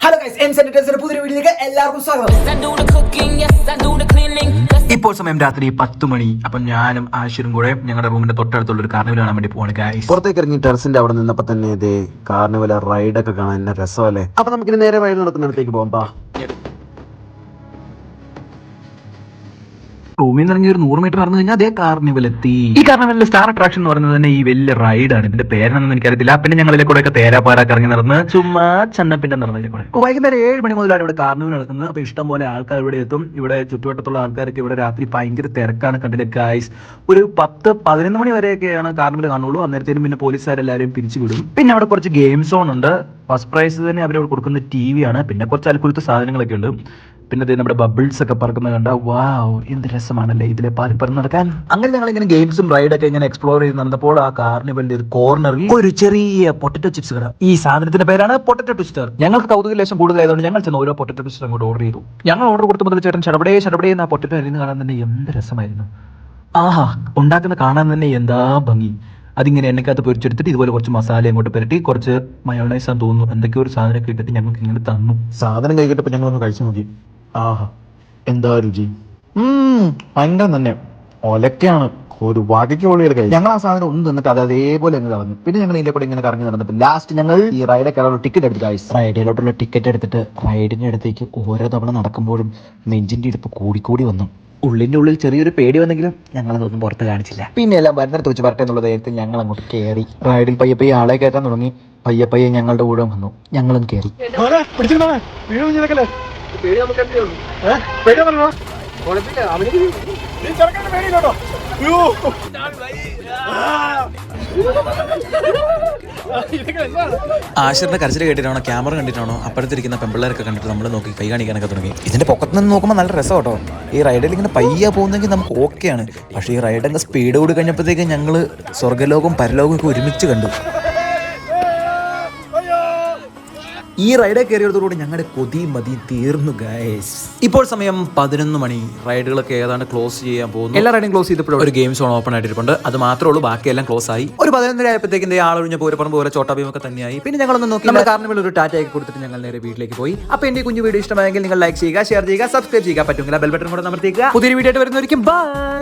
Hello guys M സെന്റേഴ്സിന്റെ പുതിയ വീഡിയോയിലേക്ക് എല്ലാവർക്കും സ്വാഗതം. ഇപ്പോൾ സമയം രാത്രി പത്ത് മണി. അപ്പം ഞാനും ആഷിറും കൂടെ ഞങ്ങളുടെ റൂമിന്റെ തൊട്ടടുത്തുള്ള ഒരു കാർണിവൽ കാണാൻ വേണ്ടി പോവാണ് ഗൈസ് പുറത്തേക്ക് ഇറങ്ങി ടെറസിന്റെ അവിടെ നിന്നപ്പോ തന്നെ ഇതേ കാർണിവല റൈഡൊക്കെ കാണാൻ രസമല്ലേ? അപ്പൊ നമുക്ക് നേരെ റൈഡ് നടക്കുന്നിടത്തേക്ക് പോകാം നിന്ന് ഇറങ്ങി ഒരു നൂറ് മീറ്റർ നടന്നു കഴിഞ്ഞാൽ അതേ കാർണിവൽ എത്തി ഈ കാർണിവലിലെ സ്റ്റാർ അട്രാക്ഷൻ എന്ന് പറയുന്നത് തന്നെ ഈ വലിയ റൈഡാണ് ഇതിന്റെ പേരെന്നൊന്നും എനിക്കറിയത്തില്ല. പിന്നെ ഞങ്ങളിലെ കൂടെ ഒക്കെ തേരാപ്പാരൊക്കെ ഇറങ്ങി നടന്ന് ചുമ്മാ ചന്നപ്പിന്റെ നടന്നതിലെ കൂടെ. വൈകുന്നേരം ഏഴ് മണി മുതലാണ് ഇവിടെ കാർണിവൽ നടക്കുന്നത്. അപ്പൊ ഇഷ്ടം പോലെ ആൾക്കാർ ഇവിടെ എത്തും. ഇവിടെ ചുറ്റുവട്ടത്തുള്ള ആൾക്കാരൊക്കെ ഇവിടെ രാത്രി ഭയങ്കര തിരക്കാണ് കണ്ടില്ല ഗായ്സ് ഒരു പത്ത് പതിനൊന്ന് മണി വരെയൊക്കെയാണ് കാർണിവൽ കാണുള്ളൂ. അന്നേരത്തേനും പിന്നെ പോലീസുകാരെല്ലാവരും പിരിച്ചു വിടും പിന്നെ അവിടെ കുറച്ച് ഗെയിം സോൺ ഉണ്ട്. ഫസ്റ്റ് പ്രൈസ് തന്നെ അവർ കൊടുക്കുന്ന ടി വി ആണ്. പിന്നെ കുറച്ച് അൽക്കുലത്തെ സാധനങ്ങളൊക്കെ ഉണ്ട്. പിന്നെ ദേ നമ്മുടെ ബബിൾസ് ഒക്കെ പറക്കുന്നത് കണ്ട വാവ് എന്ത് രസമാണല്ലേ ഇതിലെ പാലിപ്പറന്ന് നടക്കാൻ. അങ്ങനെ ഞങ്ങൾ ഇങ്ങനെ ഗെയിംസും റൈഡൊക്കെ ഇങ്ങനെ എക്സ്പ്ലോർ ചെയ്ത് നടന്നപ്പോൾ ആ കാർണിവലിന്റെ ഒരു കോർണറിൽ ഒരു ചെറിയ പൊട്ടറ്റോ ചിപ്സ് കട. ഈ സാധനത്തിന്റെ പേരാണ് പൊട്ടറ്റോ ട്വിസ്റ്റർ ഞങ്ങൾക്ക് കൗതുക ലേശം കൂടുതലായതുകൊണ്ട് ഞങ്ങൾ ചെന്ന് ഓരോ പൊട്ടറ്റോ ട്വിസ്റ്റർ അങ്ങോട്ട് ഓർഡർ ചെയ്തു. ഞങ്ങൾ ഓർഡർ കൊടുത്ത മുതൽ ചേട്ടൻ ചടപടേ ചടപടേ എന്ന പൊട്ടറ്റോ അരിന്ന് കാണാൻ തന്നെ എന്ത് രസമായിരുന്നു. ആഹാ ഉണ്ടാക്കുന്ന കാണാൻ തന്നെ എന്താ ഭംഗി. അതിങ്ങനെ എണ്ണക്കകത്ത് പൊരിച്ചെടുത്തിട്ട് ഇതുപോലെ കുറച്ച് മസാല അങ്ങോട്ട് പുരട്ടി കുറച്ച് മയോണൈസ് ആണ് തോന്നുന്നു. എന്തൊക്കെയോ ഒരു സാധനം ഇട്ടിട്ട് ഞങ്ങൾക്ക് ഇങ്ങനെ തന്നു. സാധനം കഴിക്കട്ടപ്പോ ഞങ്ങളൊന്ന് കഴിച്ചു നോക്കി. ആഹാ എന്താ രുചി? ഉം, ഭയങ്കര തന്നെ. ഒലക്കാണ് ഒരു വകയ്ക്ക് പൊള്ളിയുടെ കഴിച്ചു. ഞങ്ങൾ ആ സാധനം ഒന്നും തിന്നിട്ട് അത് അതേപോലെ അങ്ങ് കളഞ്ഞു. പിന്നെ ഞങ്ങൾ ഇതിന്റെ കൂടെ ഇങ്ങനെ കറങ്ങി നടന്നപ്പോൾ ലാസ്റ്റ് ഞങ്ങൾ ഈ റൈഡൊക്കെ ടിക്കറ്റ് എടുത്ത് കഴിച്ചു റൈഡിലോട്ടുള്ള ടിക്കറ്റ് എടുത്തിട്ട് റൈഡിന്റെ അടുത്തേക്ക് ഓരോ തവണ നടക്കുമ്പോഴും നെഞ്ചിന്റെ ഇടുപ്പ് കൂടിക്കൂടി വന്നു. ഉള്ളിന്റെ ഉള്ളിൽ ചെറിയൊരു പേടി വന്നെങ്കിലും ഞങ്ങൾ അതൊന്നും പുറത്ത് കാണിച്ചില്ല. പിന്നെ എല്ലാം വരുന്നിടത്ത് വെച്ച് പറട്ടെ എന്നുള്ള ധൈര്യത്തിൽ ഞങ്ങൾ അങ്ങോട്ട് കയറി റൈഡിൽ പയ്യെ പയ്യെ ആളെ കയറ്റാൻ തുടങ്ങി. പയ്യെ പയ്യെ ഞങ്ങളുടെ കൂടെ വന്നു. ഞങ്ങളും കയറി ആഷിറിന്റെ കരച്ചിൽ കേട്ടിട്ടാണോ? ക്യാമറ കണ്ടിട്ടാണോ? അപ്പുറത്തിരിക്കുന്ന പെമ്പിള്ളേരൊക്കെ കണ്ടിട്ട് നമ്മൾ നോക്കി കൈ കാണിക്കാനൊക്കെ തുടങ്ങി. ഇതിന്റെ പൊക്കത്ത് നിന്ന് നോക്കുമ്പോൾ നല്ല രസം കേട്ടോ ഈ റൈഡിൽ ഇങ്ങനെ പയ്യ പോകുന്നെങ്കിൽ നമുക്ക് ഓക്കെയാണ് പക്ഷേ ഈ റൈഡ് അങ്ങ് സ്പീഡ് കൂടി കഴിഞ്ഞപ്പോഴത്തേക്ക് ഞങ്ങൾ സ്വർഗലോകവും പരലോകവും ഒക്കെ ഒരുമിച്ച് കണ്ടു. ഈ റൈഡിൽ കയറിയതോടുകൂടി ഞങ്ങളുടെ കൊതി മതി തീർന്നു ഗൈസ് ഇപ്പോൾ സമയം പതിനൊന്ന് മണി. റൈഡുകളൊക്കെ ഏതാണ്ട് ക്ലോസ് ചെയ്യാൻ പോകുന്നു എല്ലാ റൈഡും ക്ലോസ് ചെയ്തപ്പോഴും ഒരു ഗെയിം സോൺ ഓപ്പൺ ആയിട്ടിരിപ്പുണ്ട്. അത് മാത്രമേ ഉള്ളൂ ബാക്കിയെല്ലാം ക്ലോസ് ആയി. ഒരു പതിനൊന്നര ആയപ്പോഴത്തേക്കും ആളൊഴിഞ്ഞ പൂരപ്പറമ്പ് പോലെ ചോട്ടാഭീമൊക്കെ തന്നെയായി. പിന്നെ ഞങ്ങളൊന്ന് നോക്കി നമ്മുടെ കാരണം ഒരു ടാറ്റ ആക്കി കൊടുത്തിട്ട് ഞങ്ങൾ നേരെ വീട്ടിലേക്ക് പോയി. അപ്പൊ എന്റെ കുഞ്ഞു വീഡിയോ ഇഷ്ടമായെങ്കിൽ നിങ്ങൾ ലൈക്ക് ചെയ്യുക ഷെയർ ചെയ്യുക സബ്സ്ക്രൈബ് ചെയ്യുക. പറ്റുമെങ്കിൽ ബെൽ ബട്ടൺ കൂടെ നമർത്തിക്കുക പുതിയ വീഡിയോ ആയിട്ട് വരുന്നവരിക്കും. ബൈ